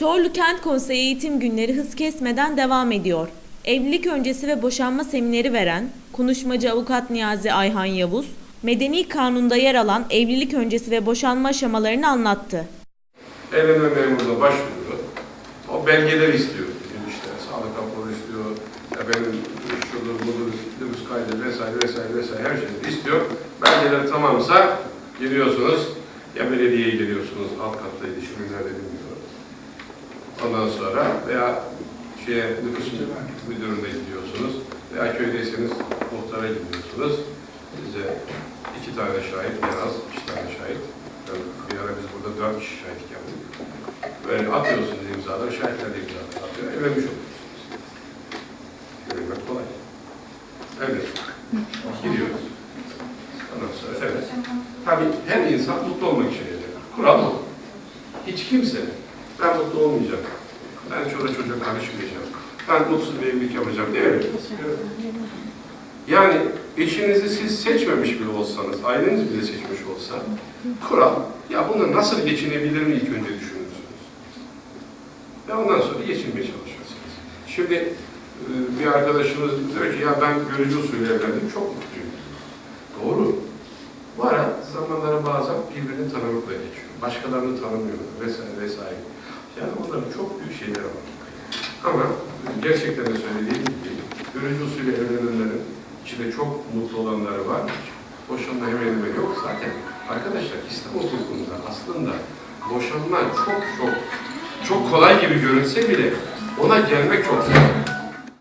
Çorlu Kent Konseyi eğitim günleri hız kesmeden devam ediyor. Evlilik öncesi ve boşanma semineri veren konuşmacı avukat Niyazi Ayhan Yavuz, Medeni Kanun'da yer alan evlilik öncesi ve boşanma aşamalarını anlattı. Evlenme memuruna başvuruyor. O belgeleri istiyor. İşte sağlık raporu istiyor. Efendim şudur budur, nüfus kaydı vesaire vesaire vesaire her şeyi istiyor. Belgeler tamamsa giriyorsunuz. Ya belediyeye geliyorsunuz, alt şimdi nerede bilmiyorum. Ondan sonra veya şeye nüfus müdürüne gidiyorsunuz. Veya köydeyseniz muhtara gidiyorsunuz. Size iki tane şahit, en az iki tane şahit. Yani bir ara biz burada dört kişi şahitlik yaptık. Böyle atıyorsunuz imzaları, şahitler de imzaları atıyor. Evlenmiş oluyorsunuz. Görmek kolay. Evet. Giriyoruz. Ondan sonra evet. Tabii her insan mutlu olmak için evlenir. Kural bu. Hiç kimse ben mutlu olmayacağım. Ben çoluk çocuğa karışmayacağım. Ben mutsuz bir evlilik yapacağım diye evlenmez. Yani eşinizi siz seçmemiş bile olsanız, aileniz bile seçmiş olsa, kural, ya bunu nasıl geçinebilirim ilk önce düşünürsünüz. Ve ondan sonra geçinmeye çalışırsınız. Şimdi e, bir arkadaşımız diyor ki, ya ben görücü usulü evlendim, çok mutluyum. Doğru. Bu ara zamanlara bazen birbirini tanımakla. Başkalarını tanımıyor vesaire vesaire. Yani onların çok büyük şeyleri var. Ama gerçekten de söylediğim gibi görücü usulü evlenenlerin içinde çok mutlu olanları var. Boşanma hemen yok. Zaten arkadaşlar İslam hukukunda aslında boşanma çok çok çok kolay gibi görünse bile ona gelmek çok zor.